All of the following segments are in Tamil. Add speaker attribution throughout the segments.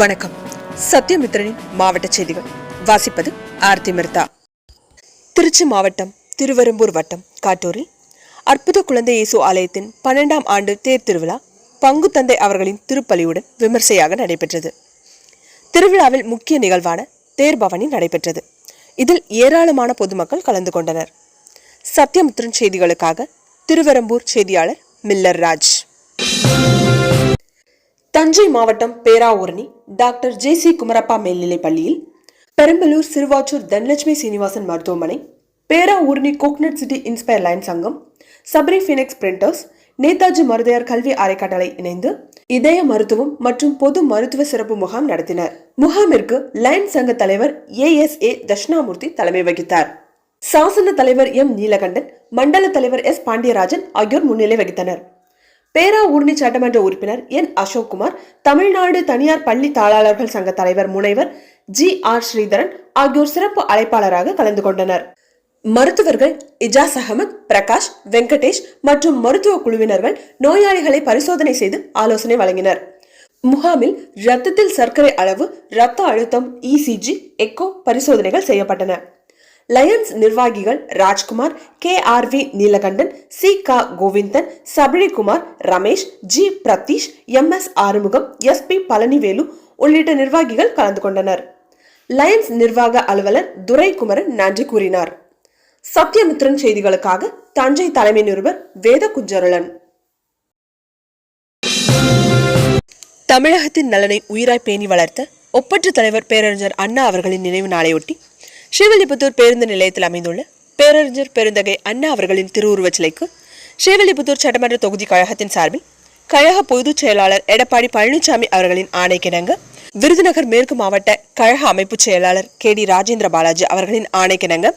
Speaker 1: வணக்கம். சத்யமித்ரனின் மாவட்ட செய்திகள். வாசிப்பது ஆர்த்தி மிர்தா. திருச்சி மாவட்டம் திருவெரும்பூர் வட்டம் காட்டூரில் அற்புத குழந்தை இயேசு ஆலயத்தின் பன்னெண்டாம் ஆண்டு தேர் திருவிழா பங்கு தந்தை அவர்களின் திருப்பலியுடன் விமர்சையாக நடைபெற்றது. திருவிழாவில் முக்கிய நிகழ்வான தேர் பவனி நடைபெற்றது. இதில் ஏராளமான பொதுமக்கள் கலந்து கொண்டனர். சத்யமித்ரன் செய்திகளுக்காக திருவெரும்பூர் செய்தியாளர் மில்லர் ராஜ். தஞ்சை மாவட்டம் Peravurani doctor J C Kumarappa மேல்நிலைப் பள்ளியில் பெரம்பலூர் சிறுவாச்சூர் தனலட்சுமி சீனிவாசன் மருத்துவமனை Peravurani coconut city inspire line சங்கம் சபரி ஃபினிக்ஸ் பிரிண்டர்ஸ் நேதாஜி மருதையார் கல்வி அறைக்கட்டளை இணைந்து இதய மருத்துவம் மற்றும் பொது மருத்துவ சிறப்பு முகாம் நடத்தினர். முகாமிற்கு லைன் சங்க தலைவர் ஏ எஸ் ஏ தட்சிணாமூர்த்தி தலைமை வகித்தார். சாசன தலைவர் எம் நீலகண்டன் மண்டல தலைவர் எஸ் பாண்டியராஜன் ஆகியோர் முன்னிலை வகித்தனர். பேராவூர்ணி சட்டமன்ற உறுப்பினர் என் அசோக்குமார் தமிழ்நாடு தனியார் பள்ளி தாளாளர்கள் சங்க தலைவர் முனைவர் ஜி ஆர் ஸ்ரீதரன் ஆகியோர் சிறப்பு அழைப்பாளராக கலந்து கொண்டனர். மருத்துவர்கள் இஜாஸ் அகமது பிரகாஷ் வெங்கடேஷ் மற்றும் மருத்துவ குழுவினர்கள் நோயாளிகளை பரிசோதனை செய்து ஆலோசனை வழங்கினர். முகாமில் இரத்தத்தில் சர்க்கரை அளவு இரத்த அழுத்தம் இசிஜி எக்கோ பரிசோதனைகள் செய்யப்பட்டன. லயன்ஸ் நிர்வாகிகள் Rajkumar K R V Neelakandan C க Govindan Sabarikumar Ramesh G Pratheesh M S Arumugam S P Palanivelu உள்ளிட்ட நிர்வாகிகள் கலந்து கொண்டனர். லயன்ஸ் நிர்வாக அலுவலர் துரைகுமரன் நன்றி கூறினார். சத்யமித்ரன் செய்திகளுக்காக தஞ்சை தலைமை நிருபர் வேத குஞ்சருளன் தமிழகத்தின் நலனை உயிராய் பேணி வளர்த்த ஒப்பற்ற தலைவர் பேரறிஞர் அண்ணா அவர்களின் நினைவு நாளையொட்டி ஸ்ரீவில்லிபுத்தூர் பேருந்து நிலையத்தில் அமைந்துள்ள பேரறிஞர் பெருந்தகை அண்ணா அவர்களின் திருவுருவச் சிலைக்கு ஸ்ரீவில்லிபுத்தூர் சட்டமன்ற தொகுதி கழகத்தின் சார்பில் கழக பொதுச் செயலாளர் எடப்பாடி பழனிசாமி அவர்களின் ஆணைக்கிணங்க விருதுநகர் மேற்கு மாவட்ட கழக அமைப்பு செயலாளர் கே டி ராஜேந்திர பாலாஜி அவர்களின் ஆணைக்கிணங்க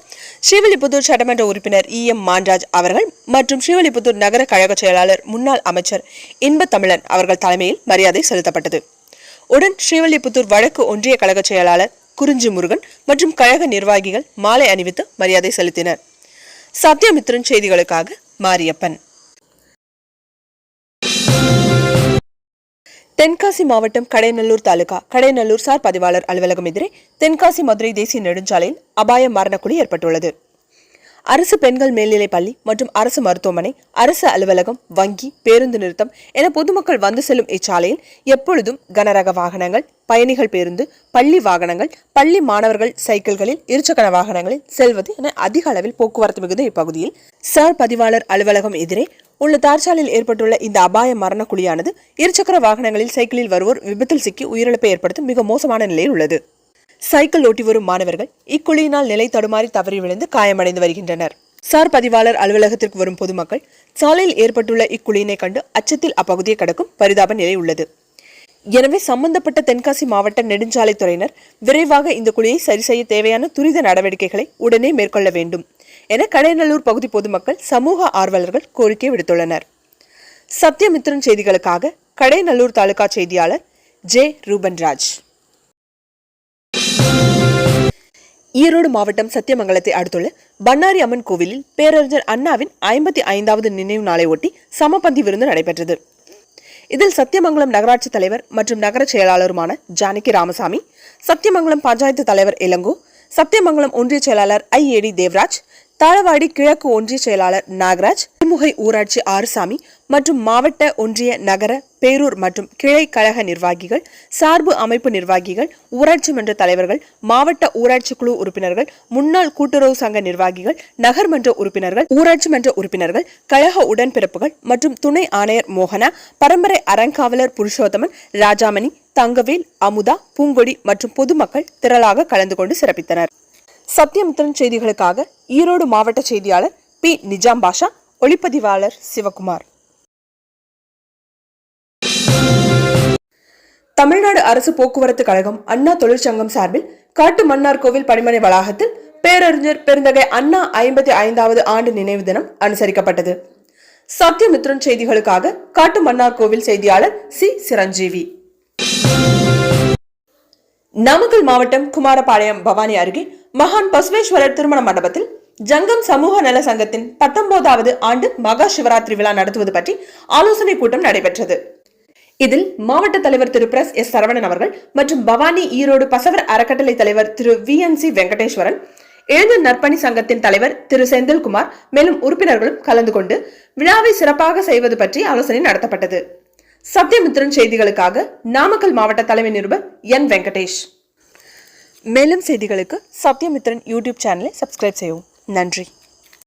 Speaker 1: ஸ்ரீவில்லிபுத்தூர் சட்டமன்ற உறுப்பினர் இ எம் மான்ராஜ் அவர்கள் மற்றும் ஸ்ரீவில்லிபுத்தூர் நகர கழக செயலாளர் முன்னாள் அமைச்சர் இன்ப தமிழன் அவர்கள் தலைமையில் மரியாதை செலுத்தப்பட்டது. உடன் ஸ்ரீவில்லிபுத்தூர் வடக்கு ஒன்றிய கழக செயலாளர் குறிஞ்சி முருகன் மற்றும் கழக நிர்வாகிகள் மாலை அணிவித்து மரியாதை செலுத்தினர். சத்யமித்ரன் செய்திகளுக்காக மாரியப்பன். தென்காசி மாவட்டம் கடைநல்லூர் தாலுகா கடைநல்லூர் சார் பதிவாளர் அலுவலகம் எதிரே தென்காசி மதுரை தேசிய நெடுஞ்சாலையில் அபாய மரணக்குழி ஏற்பட்டுள்ளது. அரசு பெண்கள் மேல்நிலைப் பள்ளி மற்றும் அரசு மருத்துவமனை அரசு அலுவலகம் வங்கி பேருந்து நிறுத்தம் என பொதுமக்கள் வந்து செல்லும் இச்சாலையில் எப்பொழுதும் கனரக வாகனங்கள் பயணிகள் பேருந்து பள்ளி வாகனங்கள் பள்ளி மாணவர்கள் சைக்கிள்களில் இருசக்கர வாகனங்களில் செல்வது என அதிக அளவில் போக்குவரத்து மிகுந்த இப்பகுதியில் சார் பதிவாளர் அலுவலகம் எதிரே உள்ள தார்ச்சாலையில் ஏற்பட்டுள்ள இந்த அபாய மரண குழியானது இருசக்கர வாகனங்களில் சைக்கிளில் வருவோர் விபத்தில் சிக்கி உயிரிழப்பை ஏற்படுத்தும் மிக மோசமான நிலையில் உள்ளது. சைக்கிள் ஓட்டி வரும் மாணவர்கள் இக்குழியினால் நிலை தடுமாறி தவறி விழுந்து காயமடைந்து வருகின்றனர். சார் பதிவாளர் அலுவலகத்திற்கு வரும் பொதுமக்கள் சாலையில் ஏற்பட்டுள்ள இக்குழியினை கண்டு அச்சத்தில் அப்பகுதியை கடக்கும் பரிதாப நிலை உள்ளது. எனவே சம்பந்தப்பட்ட தென்காசி மாவட்ட நெடுஞ்சாலைத்துறையினர் விரைவாக இந்த குழியை சரி செய்ய தேவையான துரித நடவடிக்கைகளை உடனே மேற்கொள்ள வேண்டும் என கடைநல்லூர் பகுதி பொதுமக்கள் சமூக ஆர்வலர்கள் கோரிக்கை விடுத்துள்ளனர். சத்யமித்ரன் செய்திகளுக்காக கடைநல்லூர் தாலுகா செய்தியாளர் ஜே ரூபன்ராஜ். ஈரோடு மாவட்டம் சத்தியமங்கலத்தை அடுத்துள்ள பண்ணாரி அம்மன் கோவிலில் பேரறிஞர் அண்ணாவின் ஐம்பத்தி ஐந்தாவது நினைவு நாளை ஒட்டி சமபந்தி விருந்து நடைபெற்றது. இதில் சத்தியமங்கலம் நகராட்சி தலைவர் மற்றும் நகர செயலாளருமான ஜானகி ராமசாமி சத்தியமங்கலம் பஞ்சாயத்து தலைவர் இளங்கோ சத்தியமங்கலம் ஒன்றிய செயலாளர் ஐ ஏடி தேவராஜ் தாளவாடி கிழக்கு ஒன்றிய செயலாளர் நாகராஜ் திருமுகை ஊராட்சி ஆறுசாமி மற்றும் மாவட்ட ஒன்றிய நகர பேரூர் மற்றும் கிளை கழக நிர்வாகிகள் சார்பு அமைப்பு நிர்வாகிகள் ஊராட்சி மன்ற தலைவர்கள் மாவட்ட ஊராட்சி குழு உறுப்பினர்கள் முன்னாள் கூட்டுறவு சங்க நிர்வாகிகள் நகர்மன்ற உறுப்பினர்கள் ஊராட்சி மன்ற உறுப்பினர்கள் கழக உடன்பிறப்புகள் மற்றும் துணை ஆணையர் மோகனா பரம்பரை அறங்காவலர் புருஷோத்தமன் ராஜாமணி தங்கவேல் அமுதா பூங்கொடி மற்றும் பொதுமக்கள் திரளாக கலந்து கொண்டு சிறப்பித்தனர். சத்தியமுத்திரன் செய்திகளுக்காக ஈரோடு மாவட்ட செய்தியாளர் பி. நிஜாம் பாஷா ஒளிப்பதிவாளர் சிவகுமார். தமிழ்நாடு அரசு போக்குவரத்து கழகம் அண்ணா தொழிற்சங்கம் சார்பில் காட்டு மன்னார் கோவில் பணிமனை வளாகத்தில் பேரறிஞர் பெருந்தகை அண்ணா ஐம்பத்தி ஐந்தாவது ஆண்டு நினைவு தினம் அனுசரிக்கப்பட்டது. சத்யமித்ரன் செய்திகளுக்காக காட்டு மன்னார் கோவில் செய்தியாளர் சி. சிரஞ்சீவி. நாமக்கல் மாவட்டம் குமாரபாளையம் பவானி அருகே மகான் பசுவேஸ்வரர் திருமண மண்டபத்தில் ஜங்கம் சமூக நல சங்கத்தின் பத்தொன்பதாவது ஆண்டு மகா சிவராத்திரி விழா நடத்துவது பற்றி ஆலோசனை கூட்டம் நடைபெற்றது. இதில் மாவட்ட தலைவர் திரு பிரஸ் எஸ் சரவணன் அவர்கள் மற்றும் பவானி ஈரோடு பசவர் அறக்கட்டளை தலைவர் Thiru V N C Venkateswaran எழுந்த நற்பணி சங்கத்தின் தலைவர் திரு செந்தில்குமார் மேலும் உறுப்பினர்களும் கலந்து கொண்டு விழாவை சிறப்பாக செய்வது பற்றி ஆலோசனை நடத்தப்பட்டது. சத்யமித்ரன் செய்திகளுக்காக நாமக்கல் மாவட்ட தலைமை நிருபர் என் வெங்கடேஷ். மேலும் செய்திகளுக்கு சத்யமித்ரன் யூடியூப் சேனலை சப்ஸ்கிரைப் செய்யவும். நன்றி.